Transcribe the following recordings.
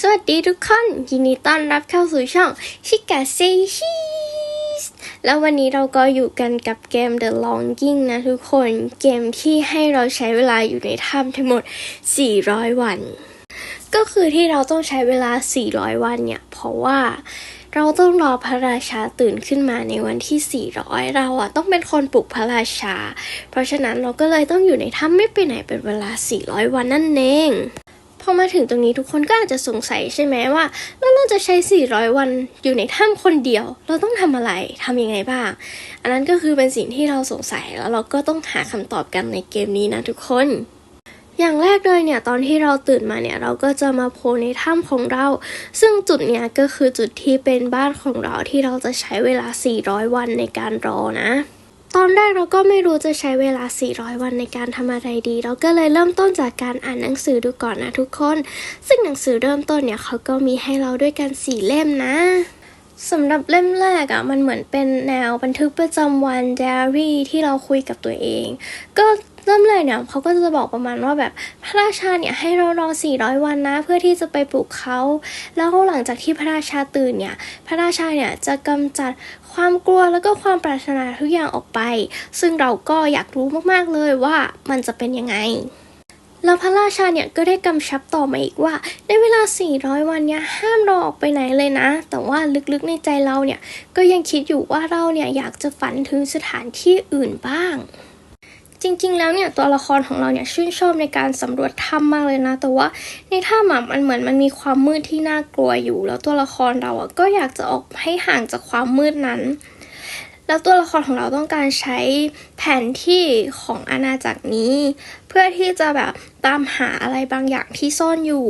สวัสดีทุกคน ยินดีต้อนรับเข้าสู่ช่องชิกาเซชิสแล้ววันนี้เราก็อยู่กันกับเกม The Longing นะทุกคนเกมที่ให้เราใช้เวลาอยู่ในถ้ำทั้งหมด 400 วัน ก็คือที่เราต้องใช้เวลา 400 วันเนี่ย เพราะว่าเราต้องรอพระราชาตื่นขึ้นมาในวันที่ 400 เราอะต้องเป็นคนปลุกพระราชา เพราะฉะนั้นเราก็เลยต้องอยู่ในถ้ำไม่ไปไหนเป็นเวลา 400 วันนั่นเอง อมาถึงตรงนี้ทุกคนก็อาจจะสงสัยใช่ไหมว่าแล้วเราจะใช้ 400 วันอยู่ในถ้ำคนเดียว เราต้องทำอะไรทำยังไงบ้าง อันนั้นก็คือเป็นสิ่งที่เราสงสัยแล้วเราก็ต้องหาคำตอบกันในเกมนี้นะทุกคนอย่างแรกเลยเนี่ยตอนที่เราตื่นมาเนี่ยเราก็จะมาโผล่ในถ้ำของเรา ซึ่งจุดเนี้ยก็คือจุดที่เป็นบ้านของเราที่เราจะใช้เวลา 400 วันในการรอนะ ตอนแรกเราก็ไม่รู้จะใช้เวลา 400 วันในการทำอะไรดี เราก็เลยเริ่มต้นจากการอ่านหนังสือดูก่อนนะทุกคน ซึ่งหนังสือเริ่มต้นเนี่ยเขาก็มีให้เราด้วยกันสี่เล่มนะสำหรับเล่มแรกอะ่ะมันเหมือนเป็นแนวบันทึกประจำวัน diary ที่เราคุยกับตัวเอง ก็เริ่มเลยเนี่ยเขาก็จะบอกประมาณว่าแบบพระราชาเนี่ยให้เรารอ 400 วันนะ เพื่อที่จะไปปลุกเขา แล้วหลังจากที่พระราชาตื่นเนี่ย พระราชาเนี่ยจะกำจัด ความกลัวแล้วก็ความปรารถนาทุกอย่างออกไป ซึ่งเราก็อยากรู้มากๆเลยว่ามันจะเป็นยังไงแล้วพระราชาเนี่ยก็ได้กำชับต่อมาอีกว่า ในเวลา 400 วันเนี่ยห้ามเราออกไปไหนเลยนะ แต่ว่าลึกๆในใจเราเนี่ยก็ยังคิดอยู่ว่าเราเนี่ยอยากจะฝันถึงสถานที่อื่นบ้าง จริง ๆ แล้วเนี่ยตัวละครของเราเนี่ยชื่นชอบในการสำรวจถ้ำมากเลยนะ แต่ว่าในถ้ำอะมันเหมือนมันมีความมืดที่น่ากลัวอยู่ แล้วตัวละครเราอะก็อยากจะออกให้ห่างจากความมืดนั้น แล้วตัวละครของเราต้องการใช้แผนที่ของอาณาจักรนี้ เพื่อที่จะแบบตามหาอะไรบางอย่างที่ซ่อนอยู่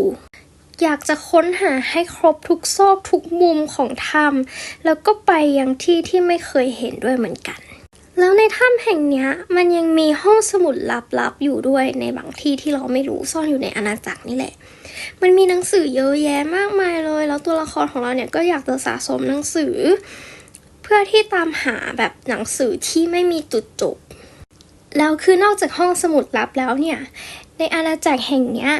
อยากจะค้นหาให้ครบทุกซอกทุกมุมของถ้ำแล้วก็ไปยังที่ที่ไม่เคยเห็นด้วยเหมือนกัน แล้วในถ้ำแห่งนี้มันยังมีห้องสมุดลับๆอยู่ด้วยในบางที่ที่เราไม่รู้ซ่อนอยู่ในอาณาจักรนี่แหละ มันมีหนังสือเยอะแยะมากมายเลย แล้วตัวละครของเราเนี่ยก็อยากจะสะสมหนังสือ เพื่อที่ตามหาแบบหนังสือที่ไม่มีจุดจบ แล้วคือนอกจากห้องสมุดลับแล้วเนี่ยในอาณาจักรแห่งนี้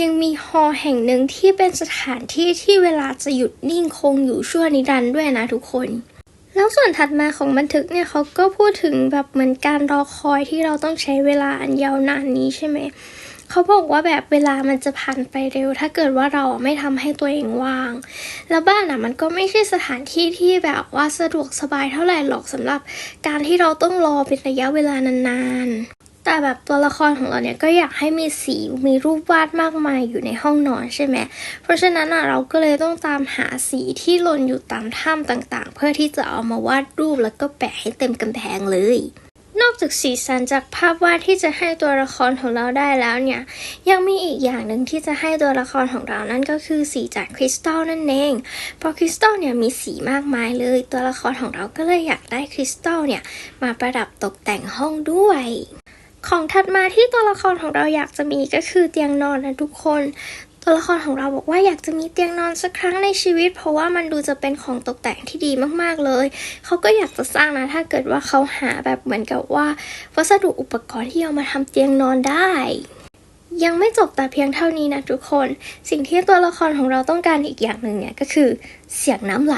ยังมีฮอแห่งหนึ่งที่เป็นสถานที่ที่เวลาจะหยุดนิ่งคงอยู่ชั่วนิรันดร์ด้วยนะทุกคน แล้วส่วนถัดมาของบันทึกเนี่ยเขาก็พูดถึงแบบเหมือนการรอคอยที่เราต้องใช้เวลาอันยาวนานนี้ใช่ไหมเขาบอกว่าแบบเวลามันจะผ่านไปเร็ว ถ้าเกิดว่าเราไม่ทำให้ตัวเองว่าง แล้วบ้านอะมันก็ไม่ใช่สถานที่ที่แบบว่าสะดวกสบายเท่าไหร่หรอกสำหรับการที่เราต้องรอเป็นระยะเวลานาน แต่แบบตัวละครของเราเนี่ยก็อยากให้มีสีมีรูปวาดมากมายอยู่ในห้องนอนใช่ไหมเพราะฉะนั้นอะเราก็เลยต้องตามหาสีที่หล่นอยู่ตามถ้ำต่างๆ เพื่อที่จะเอามาวาดรูปแล้วก็แปะให้เต็มกำแพงเลยนอกจากสีสันจากภาพวาดที่จะให้ตัวละครของเราได้แล้วเนี่ย ยังมีอีกอย่างหนึ่งที่จะให้ตัวละครของเรานั่นก็คือสีจากคริสตัลนั่นเองเพราะคริสตัลเนี่ยมีสีมากมายเลย ตัวละครของเราก็เลยอยากได้คริสตัลเนี่ยมาประดับตกแต่งห้องด้วย ของถัดมาที่ตัวละครของเราอยากจะมีก็คือเตียงนอนนะทุกคน ตัวละครของเราบอกว่าอยากจะมีเตียงนอนสักครั้งในชีวิต เพราะว่ามันดูจะเป็นของตกแต่งที่ดีมากๆเลย เขาก็อยากจะสร้างนะถ้าเกิดว่าเขาหาแบบเหมือนกับว่า วัสดุอุปกรณ์ที่เอามาทำเตียงนอนได้ยังไม่จบแต่เพียงเท่านี้นะทุกคน สิ่งที่ตัวละครของเราต้องการอีกอย่างหนึ่งเนี่ยก็คือเสียงน้ำไหล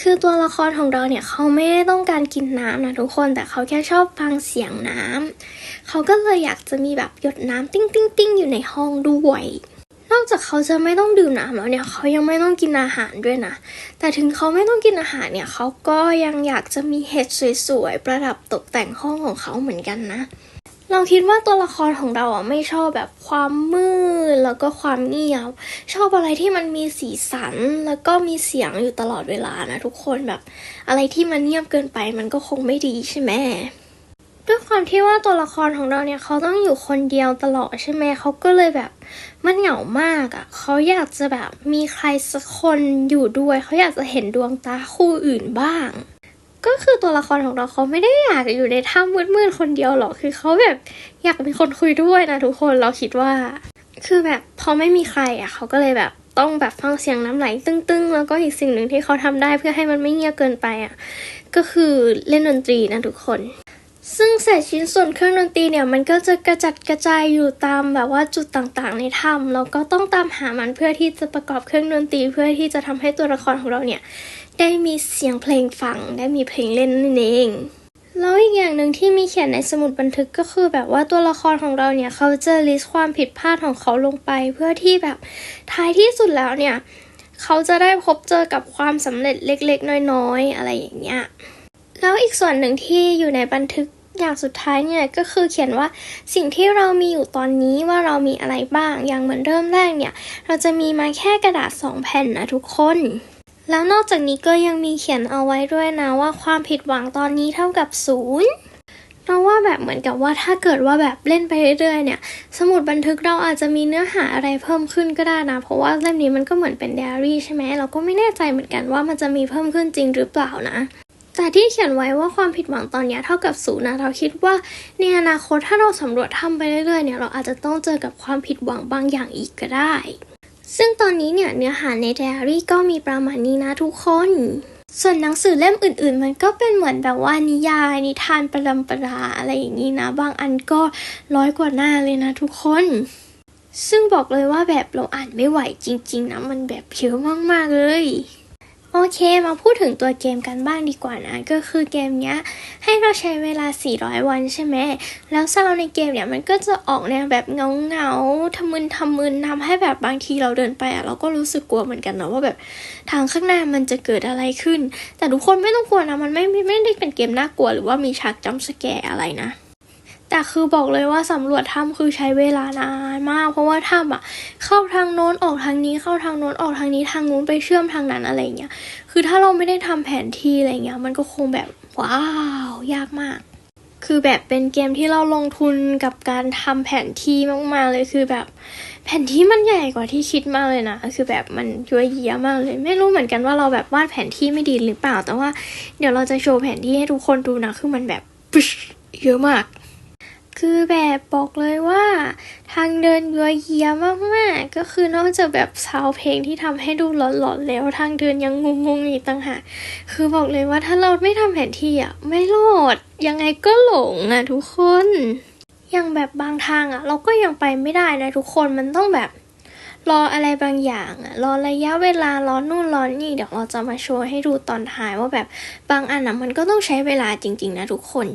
คือตัวละครของเราเนี่ยเขาไม่ได้ต้องการกินน้ำนะทุกคนแต่เขาแค่ชอบฟังเสียงน้ำเขาก็เลยอยากจะมีแบบหยดน้ำติ้งติ้งติ้งอยู่ในห้องด้วยนอกจากเขาจะไม่ต้องดื่มน้ำแล้วเนี่ยเขายังไม่ต้องกินอาหารด้วยนะ แต่ถึงเขาไม่ต้องกินอาหารเนี่ยเขาก็ยังอยากจะมีเห็ดสวยๆประดับตกแต่งห้องของเขาเหมือนกันนะ เราคิดว่าตัวละครของเราอะไม่ชอบแบบความมืดแล้วก็ความเงียบ ชอบอะไรที่มันมีสีสันแล้วก็มีเสียงอยู่ตลอดเวลานะทุกคนแบบ อะไรที่มันเงียบเกินไปมันก็คงไม่ดีใช่ไหมด้วยความที่ว่าตัวละครของเราเนี่ยเขาต้องอยู่คนเดียวตลอดใช่ไหมเขาก็เลยแบบมันเหงามากอะ่ะเขาอยากจะแบบมีใครสักคนอยู่ด้วยเขาอยากจะเห็นดวงตาคู่อื่นบ้าง ก็คือตัวละครของเราเขาไม่ได้อยากอยู่ในถ้ำมืดๆคนเดียวหรอกคือเขาแบบอยากมีคนคุยด้วยนะทุกคนเราคิดว่า คือแบบพอไม่มีใครอะเขาก็เลยแบบต้องแบบฟังเสียงน้ำไหลตึ้งๆ แล้วก็อีกสิ่งหนึ่งที่เขาทำได้เพื่อให้มันไม่เงียบเกินไปอะก็คือเล่นดนตรีนะทุกคน ซึ่งเศษชิ้นส่วนเครื่องดนตรีเนี่ยมันก็จะกระจัดกระจายอยู่ตามแบบว่าจุดต่างๆ ในถ้ำเราก็ต้องตามหามันเพื่อที่จะประกอบเครื่องดนตรีเพื่อที่จะทำให้ตัวละครของเราเนี่ย ได้มีเสียงเพลงฟัง ได้มีเพลงเล่นนั่นเองแล้วอีกอย่างหนึ่งที่มีเขียนในสมุดบันทึกก็คือแบบว่าตัวละครของเราเนี่ยเขาจะลิสต์ความผิดพลาดของเขาลงไป เพื่อที่แบบท้ายที่สุดแล้วเนี่ย เขาจะได้พบเจอกับความสำเร็จเล็กๆ น้อยๆ อะไรอย่างเงี้ยแล้วอีกส่วนหนึ่งที่อยู่ในบันทึกอย่างสุดท้ายเนี่ยก็คือเขียนว่าสิ่งที่เรามีอยู่ตอนนี้ว่าเรามีอะไรบ้างอย่างเหมือนเริ่มแรกเนี่ย เราจะมีมาแค่กระดาษสองแผ่นนะทุกคน แล้วนอกจากนี้ก็ยังมีเขียนเอาไว้ด้วยนะว่าความผิดหวังตอนนี้เท่ากับศูนย์เราว่าแบบเหมือนกับว่าถ้าเกิดว่าแบบเล่นไปเรื่อยๆเนี่ย สมุดบันทึกเราอาจจะมีเนื้อหาอะไรเพิ่มขึ้นก็ได้นะ เพราะว่าเล่มนี้มันก็เหมือนเป็นไดอารี่ใช่ไหมเราก็ไม่แน่ใจเหมือนกันว่ามันจะมีเพิ่มขึ้นจริงหรือเปล่านะแต่ที่เขียนไว้ว่าความผิดหวังตอนนี้เท่ากับศูนย์นะเราคิดว่าในอนาคตถ้าเราสำรวจทำไปเรื่อยๆเนี่ยเราอาจจะต้องเจอกับความผิดหวังบางอย่างอีกก็ได้ ซึ่งตอนนี้เนี่ยเนื้อหาในไดอารี่ก็มีประมาณนี้นะทุกคน ส่วนหนังสือเล่มอื่นๆ มันก็เป็นเหมือนแบบว่านิยายนิทานประดำประดาอะไรอย่างนี้นะ บางอันก็ร้อยกว่าหน้าเลยนะทุกคน ซึ่งบอกเลยว่าแบบเราอ่านไม่ไหวจริง ๆนะมันแบบเยอะมากๆเลย โอเคมาพูดถึงตัวเกมกันบ้างดีกว่านะ ก็คือเกมเนี้ยให้เราใช้เวลา 400 วันใช่ไหม แล้วซาวในเกมเนี่ยมันก็จะออกแนวแบบเงาเงาๆทำมึนทำมึนทำให้แบบบางทีเราเดินไปอะเราก็รู้สึกกลัวเหมือนกันนะว่าแบบทางข้างหน้ามันจะเกิดอะไรขึ้น แต่ทุกคนไม่ต้องกลัวนะมันไม่ไม่ได้เป็นเกมน่ากลัวหรือว่ามีฉากจัมสแกร์อะไรนะ แต่คือบอกเลยว่าสำรวจถ้ำคือใช้เวลานานมาก เพราะว่าถ้ำอะ เข้าทางโน้นออกทางนี้เข้าทางโน้นออกทางนี้ทางนู้นไปเชื่อมทางนั้นอะไรเงี้ยคือถ้าเราไม่ได้ทำแผนที่อะไรเงี้ยมันก็คงแบบว้าวยากมาก คือแบบเป็นเกมที่เราลงทุนกับการทำแผนที่มากๆเลยคือแบบ แผนที่มันใหญ่กว่าที่คิดมากเลยนะคือแบบมันยั่วเยียมากเลย ไม่รู้เหมือนกันว่าเราแบบวาดแผนที่ไม่ดีหรือเปล่า แต่ว่า เดี๋ยวเราจะโชว์แผนที่ให้ทุกคนดูนะคือมันแบบเยอะมาก คือแบบบอกเลยว่า ทางเดินยัวเยียมากๆก็คือนอกจากแบบซาวเพลงที่ทำให้ดูหลอนๆแล้ว ทางเดินยังงงๆอีกต่างหากคือบอกเลยว่าถ้าเราไม่ทำแผนที่อะไม่รอดยังไงก็หลงอะทุกคนอย่างแบบบางทางอะ เราก็ยังไปไม่ได้นะทุกคนมันต้องแบบรออะไรบางอย่างอะรอระยะเวลารอนู่นรอนี่เดี๋ยวเราจะมาโชว์ให้ดูตอนท้ายว่าแบบบางอันอะมันก็ต้องใช้เวลาจริง ๆ นะทุกคน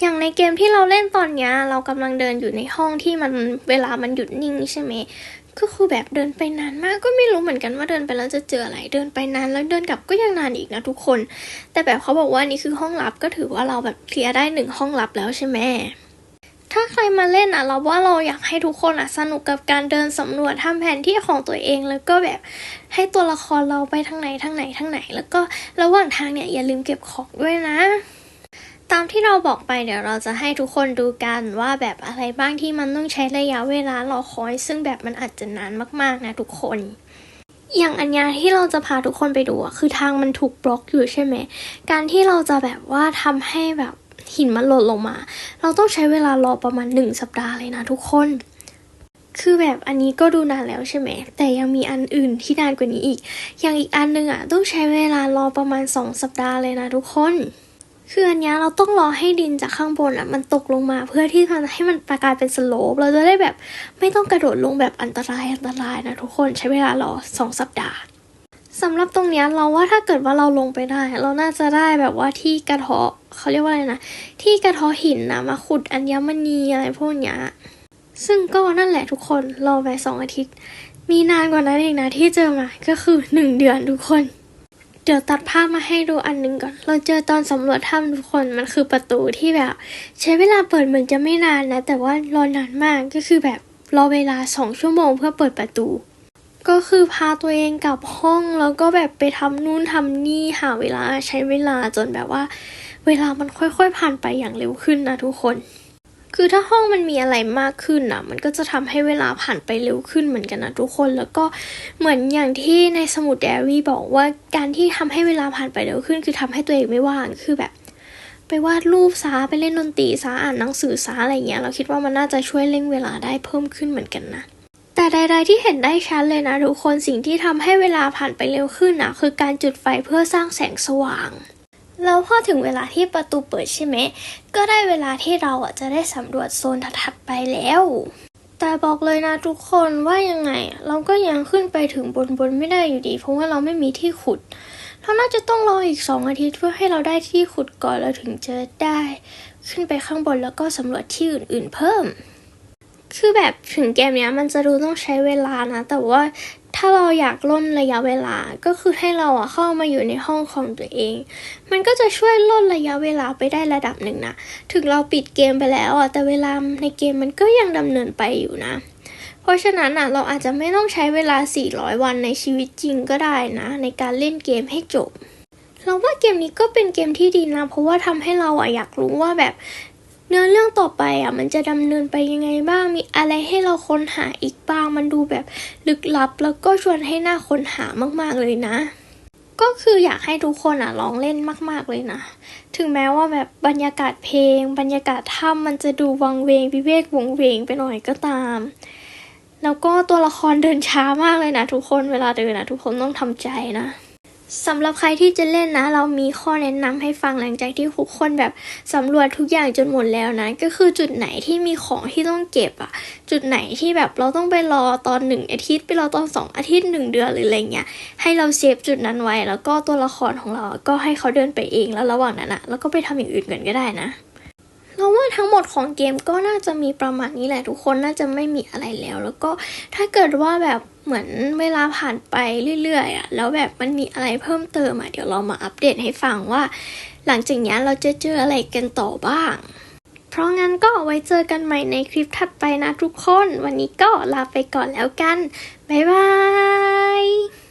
อย่างในเกมที่เราเล่นตอนนี้เรากำลังเดินอยู่ในห้องที่มันเวลามันหยุดนิ่งใช่ไหมก็คือแบบเดินไปนานมากก็ไม่รู้เหมือนกันว่าเดินไปแล้วจะเจออะไรเดินไปนานแล้วเดินกลับก็ยังนานอีกนะทุกคน แต่แบบเขาบอกว่านี่คือห้องลับก็ถือว่าเราแบบเคลียร์ได้หนึ่งห้องลับแล้วใช่ไหมถ้าใครมาเล่นอะเราว่าเราอยากให้ทุกคนอะสนุกกับการเดินสำรวจทำแผนที่ของตัวเองแล้วก็แบบให้ตัวละครเราไปทางไหนทางไหนทางไหน แล้วก็ระหว่างทางเนี่ยอย่าลืมเก็บของด้วยนะามที่เราบอกไปเดี๋ยวเราจะให้ทุกคนดูกันว่าแบบอะไรบ้างที่มันต้องใช้ระยะเวลารอคอย ซึ่งแบบมันอาจจะนานมากๆนะทุกคน อย่างอันยาที่เราจะพาทุกคนไปดูอะคือทางมันถูกบล็อกอยู่ใช่ไหม การที่เราจะแบบว่าทำให้แบบหินมันหล่นลงมา เราต้องใช้เวลารอประมาณหนึ่งสัปดาห์เลยนะทุกคน คือแบบอันนี้ก็ดูนานแล้วใช่ไหม แต่ยังมีอันอื่นที่นานกว่านี้อีก อย่างอีกอันหนึงอะต้องใช้เวลารอประมาณสองสัปดาห์เลยนะทุกคน คืออันนี้เราต้องรอให้ดินจากข้างบนอะมันตกลงมา เพื่อที่มันให้มันประกลายเป็นสโลปเราจะได้แบบไม่ต้องกระโดดลงแบบอันตรายอันตรายนะทุกคนใช้เวลารอสองสัปดาห์สำหรับตรงนี้เราว่าถ้าเกิดว่าเราลงไปได้ เราน่าจะได้แบบว่าที่กระเทาะเขาเรียกว่าอะไรนะที่กระเทาะหินนะมาขุดอัญมณีอะไรพวกนี้ซึ่งก็นั่นแหละทุกคนรอไปสองอาทิตย์ มีนานกว่านั้นเองนะที่เจอมาก็คือหนึ่งเดือนทุกคน ดี๋ยวตัดภาพมาให้ดูอันหนึงก่อน เราเจอตอนสำรวจถ้ำทุกคน มันคือประตูที่แบบ ใช้เวลาเปิดเหมือนจะไม่นานนะ แต่ว่ารอนานมาก ก็คือแบบรอเวลาสองชั่วโมงเพื่อเปิดประตู ก็คือพาตัวเองกลับห้องแล้วก็แบบไปทำนู่นทำนี่หาเวลาใช้เวลาจนแบบว่า เวลามันค่อยๆผ่านไปอย่างเร็วขึ้นนะทุกคน คือถ้าห้องมันมีอะไรมากขึ้นอะ มันก็จะทำให้เวลาผ่านไปเร็วขึ้นเหมือนกันนะทุกคนแล้วก็เหมือนอย่างที่ในสมุดไดอรี่บอกว่าการที่ทำให้เวลาผ่านไปเร็วขึ้น คือทำให้ตัวเองไม่ว่างคือแบบ ไปวาดรูปซาไปเล่นดนตรีซาอ่านหนังสือซาอะไรเงี้ยเราคิดว่ามันน่าจะช่วยเร่งเวลาได้เพิ่มขึ้นเหมือนกันนะแต่ใดๆที่เห็นได้ชัดเลยนะทุกคนสิ่งที่ทำให้เวลาผ่านไปเร็วขึ้นนะคือการจุดไฟเพื่อสร้างแสงสว่าง แล้วพอถึงเวลาที่ประตูเปิดใช่ไหม ก็ได้เวลาที่เราอะจะได้สำรวจโซนถัดไปแล้ว แต่บอกเลยนะทุกคนว่ายังไง เราก็ยังขึ้นไปถึงบนบนไม่ได้อยู่ดี เพราะว่าเราไม่มีที่ขุด เราน่าจะต้องรออีกสองอาทิตย์เพื่อให้เราได้ที่ขุดก่อนเราถึงจะได้ ขึ้นไปข้างบนแล้วก็สำรวจที่อื่น ๆ เพิ่มคือแบบถึงเกมเนี้ยมันจะดูต้องใช้เวลานะ แต่ว่า ถ้าเราอยากล่นระยะเวลาก็คือให้เราอะเข้ามาอยู่ในห้องของตัวเอง มันก็จะช่วยล่นระยะเวลาไปได้ระดับหนึ่งนะ ถึงเราปิดเกมไปแล้วอะแต่เวลาในเกมมันก็ยังดำเนินไปอยู่นะ เพราะฉะนั้นอะเราอาจจะไม่ต้องใช้เวลา 400 วันในชีวิตจริงก็ได้นะ ในการเล่นเกมให้จบเราว่าเกมนี้ก็เป็นเกมที่ดีนะ เพราะว่าทำให้เราอะอยากรู้ว่าแบบ เนื้อเรื่องต่อไปอะมันจะดำเนินไปยังไงบ้าง มีอะไรให้เราค้นหาอีกบ้าง มันดูแบบลึกลับ แล้วก็ชวนให้น่าค้นหามากๆเลยนะ ก็คืออยากให้ทุกคนอะลองเล่นมาก ๆเลยนะ ถึงแม้ว่าแบบบรรยากาศเพลง บรรยากาศถ้ำมันจะดูวังเวงวิเวกวงเวงไปหน่อยก็ตาม แล้วก็ตัวละครเดินช้ามากเลยนะทุกคนเวลาเดินนะทุกคนต้องทำใจนะ สำหรับใครที่จะเล่นนะ เรามีข้อแนะนำให้ฟังหลังจากที่ทุกคนแบบสำรวจทุกอย่างจนหมดแล้วนะ ก็คือจุดไหนที่มีของที่ต้องเก็บอะจุดไหนที่แบบเราต้องไปรอตอนหนึ่งอาทิตย์ไปรอตอนสองอาทิตย์หนึ่งเดือนหรืออะไรเงี้ยให้เราเซฟจุดนั้นไว้ แล้วก็ตัวละครของเราก็ให้เขาเดินไปเองแล้วระหว่างนั้นอะเราก็ไปทำอย่างอื่นกันก็ได้นะ เราว่าทั้งหมดของเกมก็น่าจะมีประมาณนี้แหละทุกคนน่าจะไม่มีอะไรแล้ว แล้วก็ถ้าเกิดว่าแบบเหมือนเวลาผ่านไปเรื่อยๆอะแล้วแบบมันมีอะไรเพิ่มเติมอะเดี๋ยวเรามาอัปเดตให้ฟังว่า หลังจากนี้เราจะเจออะไรกันต่อบ้าง เพราะงั้นก็ไว้เจอกันใหม่ในคลิปถัดไปนะทุกคน วันนี้ก็ลาไปก่อนแล้วกัน บ๊ายบาย